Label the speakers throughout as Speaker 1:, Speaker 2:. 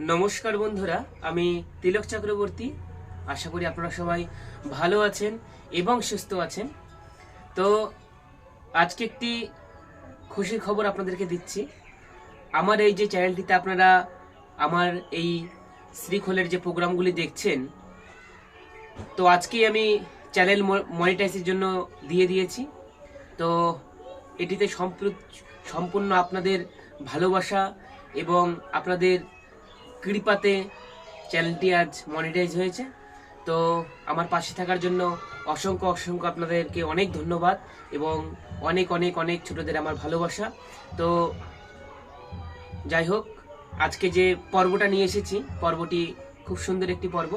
Speaker 1: নমস্কার বন্ধুরা, আমি তিলক চক্রবর্তী। আশা করি আপনারা সবাই ভালো আছেন এবং সুস্থ আছেন। তো আজকে একটি খুশির খবর আপনাদেরকে দিচ্ছি। আমার এই যে চ্যানেলটিতে আপনারা আমার এই শ্রীখোলের যে প্রোগ্রামগুলি দেখছেন, তো আজকেই আমি চ্যানেল মনিটাইজের জন্য দিয়ে দিয়েছি। তো এটিতে সম্প্র- সম্পূর্ণ আপনাদের ভালোবাসা এবং আপনাদের কৃপাতে চ্যানেলটি আজ মনিটাইজ হয়েছে। তো আমার পাশে থাকার জন্য অসংখ্য অসংখ্য আপনাদেরকে অনেক ধন্যবাদ এবং অনেক অনেক অনেক ছোটদের আমার ভালোবাসা। তো যাই হোক আজকে যে পর্বটা নিয়ে এসেছি, পর্বটি খুব সুন্দর একটি পর্ব।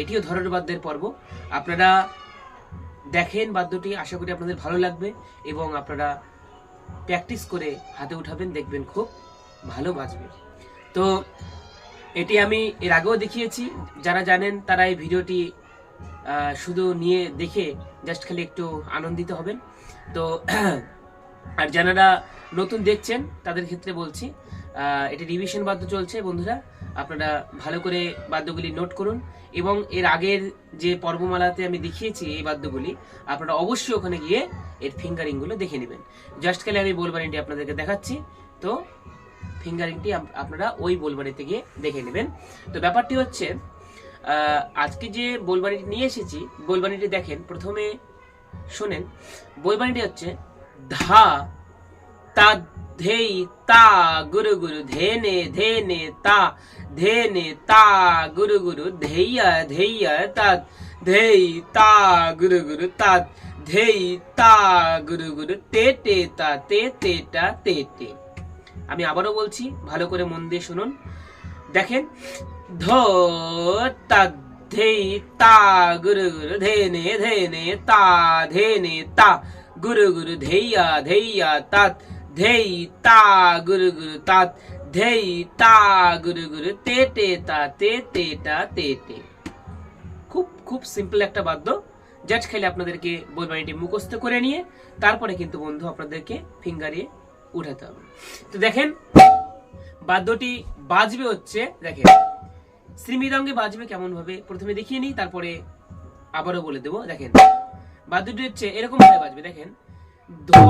Speaker 1: এটিও ধরর বাদ্যের পর্ব। আপনারা দেখেন বাদ্যটি, আশা করি আপনাদের ভালো লাগবে এবং আপনারা প্র্যাকটিস করে হাতে উঠাবেন, দেখবেন খুব ভালো বাজবে। তো এটি আমি এর আগেও দেখিয়েছি। যারা জানেন তারা এই ভিডিওটি শুধু নিয়ে দেখে জাস্ট খালি একটু আনন্দিত হবেন। তো, আর যারা নতুন দেখছেন, তাদের ক্ষেত্রে বলছি এটি রিভিশন বাদ্য চলছে বন্ধুরা। আপনারা ভালো করে বাদ্যগুলি নোট করুন এবং এর আগের যে পর্বমালাতে আমি দেখিয়েছি এই বাদ্যগুলি, আপনারা অবশ্যই ওখানে গিয়ে এর ফিঙ্গারিংগুলো দেখে নেবেন। জাস্ট খালি আমি বলবানিটি আপনাদেরকে দেখাচ্ছি। তো ফিঙ্গারিংটি আপনারা ওই বোলবাড়িতে গিয়ে দেখে নেবেন। তো ব্যাপারটি হচ্ছে আজকে যে বোলবাড়িটি নিয়ে এসেছি, বোলবাড়িটি দেখেন, প্রথমে শোনেন, বোলবাড়িটি হচ্ছে ধা, তা, ধেই, তা, গুরু গুরু, ধেনে ধেনে, তা ধেনে, তা, গুরু গুরু, ধেইয়া ধেইয়া, তা, ধেই, তা, গুরু গুরু, তা, ধেই, তা, গুরু গুরু, তে তে, তা, তে টা তে। আমি আবারও বলছি, ভালো করে মন দিয়ে শুনুন। দেখেন ধো তা ধেই তা গুরু গুরু ধেনে ধেনে তা ধেনে তা, গুরু গুরু ধেইয়া ধেইয়া তাত, ধেই তা, গুরু গুরু তাত, ধেই তা, গুরু গুরু তে তে তা, তে তে টা, তে তে। খুব খুব সিম্পল একটা বাদ্য। জাস্ট খেলে আপনাদেরকে বইবাণীটি মুখস্থ করে নিয়ে, তারপরে কিন্তু বন্ধু আপনাদেরকে ফিঙ্গারে উঠাতে হবে। তো দেখেন, বাদ্যটি বাজবে হচ্ছে, দেখেন, শ্রীমৃদঙ্গে বাজবে কেমন ভাবে প্রথমে দেখিয়ে নিই, তারপরে আবারও বলে দেবো। দেখেন, বাদ্যটি হচ্ছে এরকম ভাবে বাজবে, দেখেন, ধো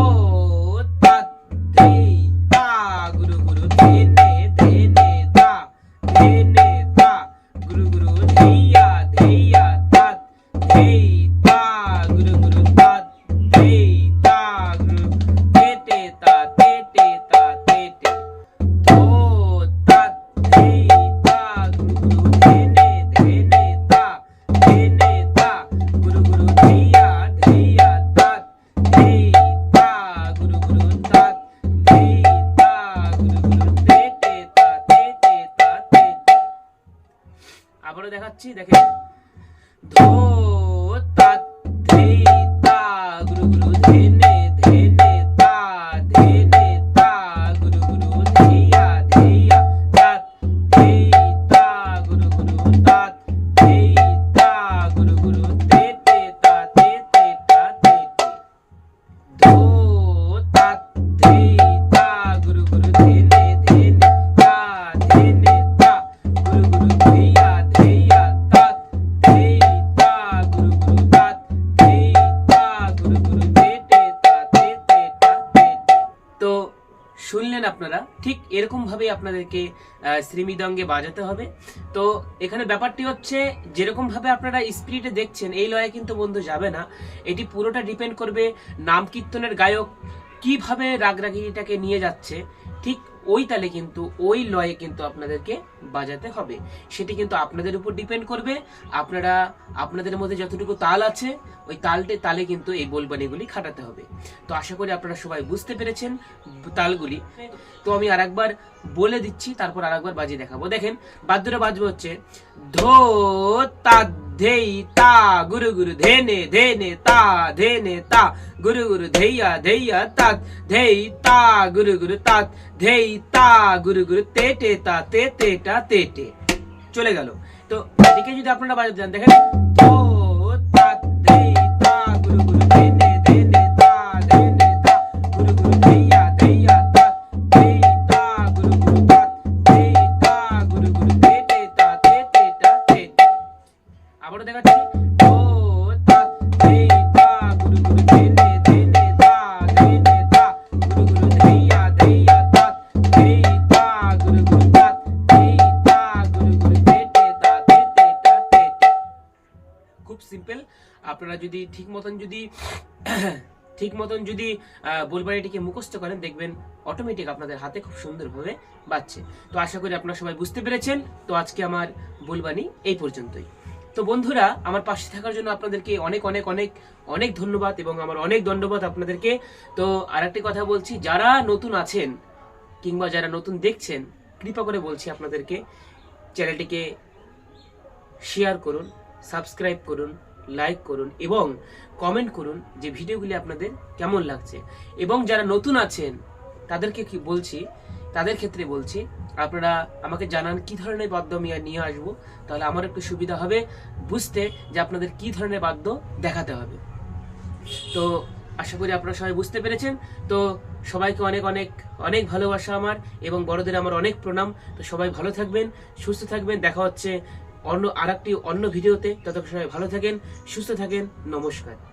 Speaker 1: দেখাচ্ছি দেখেন। ধো তা তা গুরু গুরু ধেনে আপনারা ঠিক এরকম ভাবে আপনাদেরকে শ্রীমৃদঙ্গে বাজাতে হবে। তো এখানে ব্যাপারটি হচ্ছে, যেরকম ভাবে আপনারা স্পিরিটে দেখছেন, এই লয়ে কিন্তু বন্ধু যাবে না। এটি পুরোটা ডিপেন্ড করবে নাম কীর্তনের গায়ক কীভাবে রাগরাগিনীটাকে নিয়ে যাচ্ছে, ঠিক ওই তালে কিন্তু ওই লয়ে কিন্তু আপনাদেরকে বাজাতে হবে। সেটি কিন্তু আপনাদের উপর ডিপেন্ড করবে। আপনারা, আপনাদের মধ্যে যতটুকু তাল আছে, ওই তালটে তালে কিন্তু এই বোলবানিগুলি খাটাতে হবে। তো আশা করি আপনারা সবাই বুঝতে পেরেছেন তালগুলি। তো আমি আরেকবার বলে দিচ্ছি, তারপর আরেকবার বাজিয়ে দেখাবো। দেখেন বাদ্যটা বাজবে হচ্ছে, ধো, তা, ধেই, তা, গুরু গুরু ধেনে ধেনে তা ধেনে তা গুরু গুরু ধেইয়া ধেইয়া তাত ধেই তা, গুরু গুরু তাত ধেই তা, গুরু গুরু তে টে তা তে তে টা তে টে চলে গেল। তো এদিকে যদি আপনারা বাজাতে যান, দেখেন যদি ঠিক মতন যদি, ঠিক মতন যদি বোলবাড়িটিকে মুখস্থ করেন, দেখবেন অটোমেটিক আপনাদের হাতে খুব সুন্দরভাবে বাজছে। তো আশা করি আপনারা সবাই বুঝতে পেরেছেন। তো আজকে আমার বুলবানি এই পর্যন্তই। তো বন্ধুরা, আমার পাশে থাকার জন্য আপনাদেরকে অনেক অনেক অনেক অনেক ধন্যবাদ এবং আমার অনেক দণ্ডবাদ আপনাদেরকে। তো আরেকটি কথা বলছি, যারা নতুন আছেন কিংবা যারা নতুন দেখছেন, কৃপা করে বলছি আপনাদেরকে, চ্যানেলটিকে শেয়ার করুন সাবস্ক্রাইব করুন লাইক করুন এবং কমেন্ট করুন যে ভিডিওগুলি আপনাদের কেমন লাগছে। এবং যারা নতুন আছেন, তাদেরকে কি বলছি, তাদের ক্ষেত্রে বলছি, আপনারা আমাকে জানান কি ধরনের বাদ্য আমি নিয়ে আসব, তাহলে আমার একটু সুবিধা হবে বুঝতে যে আপনাদের কি ধরনের বাদ্য দেখাতে হবে। তো আশা করি আপনারা সবাই বুঝতে পেরেছেন। তো সবাইকে অনেক অনেক অনেক ভালোবাসা আমার এবং বড়দের আমার অনেক প্রণাম। তো সবাই ভালো থাকবেন, সুস্থ থাকবেন। দেখা হচ্ছে অন্য আর অন্য ভিডিওতে ততক্ষণ সবাই ভালো থাকেন সুস্থ থাকেন নমস্কার।